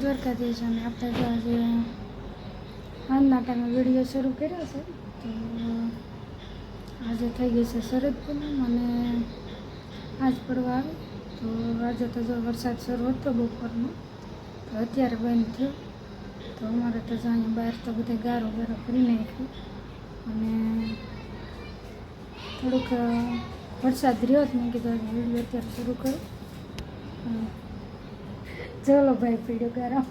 દ્વારકાધીશ અને આપણે તો આજે આજના ટાઈમે વીડિયો શરૂ કર્યો છે, તો આજે થઈ ગઈ છે શરદ પૂનમ અને આજ પડવા આવે. તો આજે તો જો વરસાદ શરૂ હતો બપોરનો, તો અત્યારે બંધ થયો. તો અમારે તો અહીંયા બહાર તો બધે ગારો ગારો કરી નાખ્યો. અને થોડુંક વરસાદ રહ્યો જ મેં કીધું વીડિયો અત્યારે શરૂ કરું. ચલો ભાઈ પીડ્યો ગરમ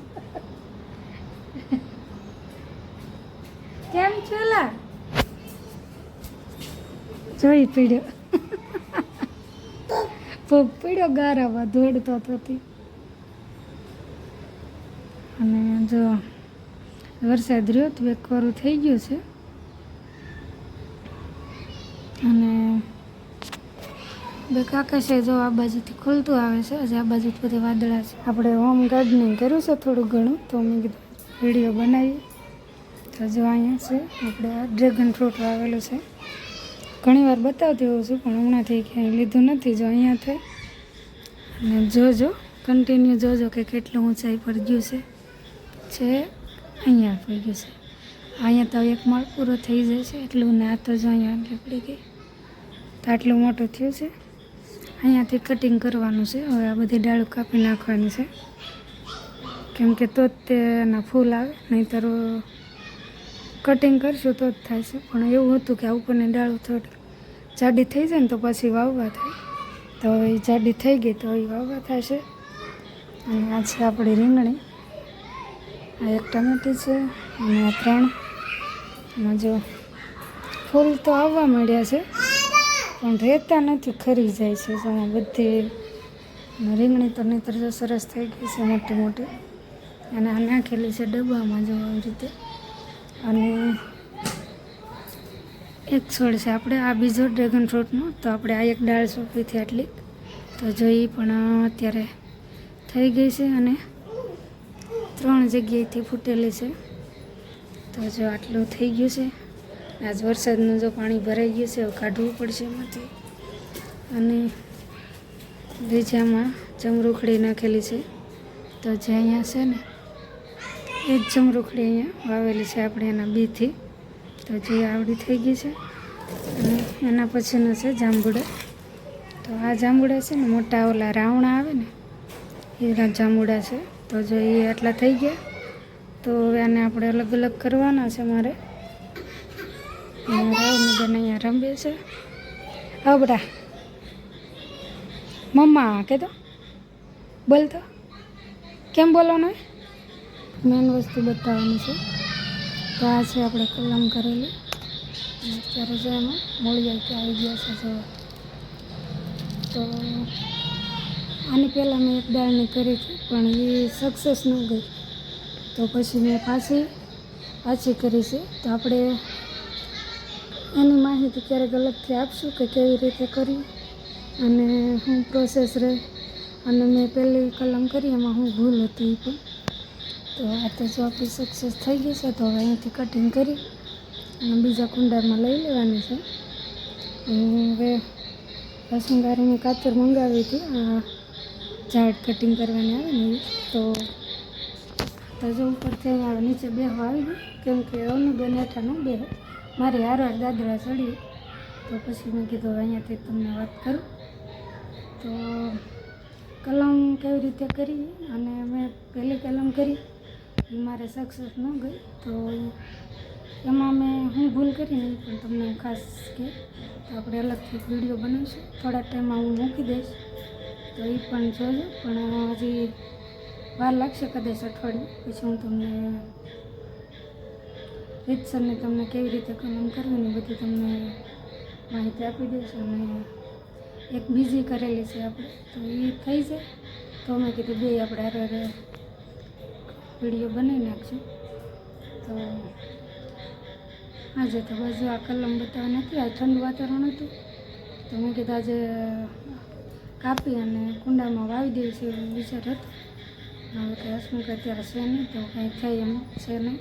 કેમ છેલા જોઈ પીડ્યો. પીડ્યો ગારા દોડતો હતી અને જો, વરસાદ રહ્યો તો એક વારું થઈ ગયું છે. અને બે આકાશે જો આ બાજુથી ખુલતું આવે છે આજે આ બાજુ બધા વાદળા છે. આપણે હોમ ગાર્ડનિંગ કર્યું છે થોડું ઘણું, તો મેં કીધું વીડિયો બનાવીએ. તો જો અહીંયા છે, આપણે આ ડ્રેગન ફ્રૂટ વાવેલું છે. ઘણી વાર બતાવતી હોઉં છું, પણ હમણાંથી ક્યાંય લીધું નથી. જો અહીંયા થઈ અને જોજો કન્ટિન્યુ જોજો કે કેટલું ઊંચાઈ પર ગયું છે. છે, અહીંયા પડી ગયું છે. અહીંયા તો એક માળ પૂરો થઈ જાય છે, એટલું ને તો જો અહીંયા પડી ગઈ. તો આટલું મોટું થયું છે. અહીંયાથી કટિંગ કરવાનું છે. હવે આ બધી ડાળું કાપી નાખવાની છે. કેમ કે તો જ તેના ફૂલ આવે, નહીંતર કટિંગ કરશું તો જ થાય છે. પણ એવું હતું કે આ ઉપરની ડાળું થોડી જાડી થઈ જાય ને તો પછી વાવવા થાય. તો હવે જાડી થઈ ગઈ તો એ વાવવા થશે અને આ છે આપણી રીંગણી. આ એક ટમેટી છે અને આ ત્રણ. એમાં જો ફૂલ તો આવવા માંડ્યા છે. પણ રહેતા નથી, ખરી જાય છે જેમાં બધી રીંગણી તો નહીતર જો સરસ થઈ ગઈ છે મોટી મોટી. અને આ નાખેલી છે ડબ્બામાં જો આવી રીતે. અને એક છોડ છે આપણે, આ બીજો ડ્રેગન ફ્રૂટનો તો આપણે આ એક ડાળ સોંપીથી આટલી. તો જો એ પણ અત્યારે થઈ ગઈ છે અને ત્રણ જગ્યાએથી ફૂટેલી છે. તો જો આટલું થઈ ગયું છે. આજ વરસાદનું જો પાણી ભરાઈ ગયું છે, હવે કાઢવું પડશે એમાંથી. અને બીજામાં જમરૂખડી નાખેલી છે. તો જે અહીંયા છે ને, એ જ જમરૂખડી અહીંયા વાવેલી છે આપણે એના બીથી. તો જે આવડી થઈ ગઈ છે, અને એના પછીનો છે જાંબુડા. તો આ જાંબુડા છે ને, મોટા ઓલા રાવણા આવે ને, એના જાંબુડા છે. તો જો એ આટલા થઈ ગયા, તો હવે આને આપણે અલગ અલગ કરવાના છે મારે. રાવની બેન અહીંયા રમે છે હબડા મમ્મા કે તો બોલ તો કેમ બોલવાનું મેન વસ્તુ બતાવવાની છે તો આ છે આપણે કલમ કરેલી અત્યારે છે એમાં મૂળિયા કે આવી ગયા છે તો આની પહેલાં મેં એક દાળની કરી હતી પણ એ સક્સેસ ન ગઈ તો પછી મેં પાછી પાછી કરી છે. તો આપણે એની માહિતી ક્યારેક અલગથી આપશું કે કેવી રીતે કરી અને હું પ્રોસેસ રહે અને મેં પહેલી કલમ કરી, એમાં હું ભૂલ હતી પણ. તો આ તો જો આપણી સક્સેસ થઈ ગઈ છે, તો હવે અહીંથી કટિંગ કરી અને બીજા કુંડામાં લઈ લેવાની છે. હવે લસણગારીની કાતર મંગાવી હતી. આ ઝાડ કટિંગ કરવાની આવે ને તો તો જો ઉપરથી અહીંયા નીચે બેહવા આવી ગયું. કેમ કે અનુબેન હેઠા ન બેહે. મારી હારવાર દાદરા ચડી. તો પછી મેં કીધું અહીંયાથી તમને વાત કરું. તો કલમ કેવી રીતે કરી અને મેં પહેલી કલમ કરી. મારે સક્સેસ ન ગઈ. તો એમાં મેં હું ભૂલ કરી એ પણ તમને ખાસ કે તો આપણે અલગથી વીડિયો બનાવીશું. થોડા ટાઈમમાં હું મૂકી દઈશ. તો એ પણ જોજો. પણ હજી વાર લાગશે કદાચ અઠવાડિયું. પછી હું તમને રીતસરને તમને કેવી રીતે કલમ કરવી બધી તમને માહિતી આપી દઈશું અને એક બીજી કરેલી છે આપણે. તો એ થઈ જાય તો મેં કીધું બે આપણે હારે વીડિયો બનાવી નાખશું. તો આજે તો બાજુ આ કલમ બતાવવા નથી, આ ઠંડુ વાતાવરણ હતું. તો મેં કીધું આજે કાપી અને કુંડામાં વાવી દઈએ છે એવું વિચાર હતો. હવે કંઈ હસમુખ અત્યારે છે નહીં, તો કંઈ થાય એમ છે નહીં.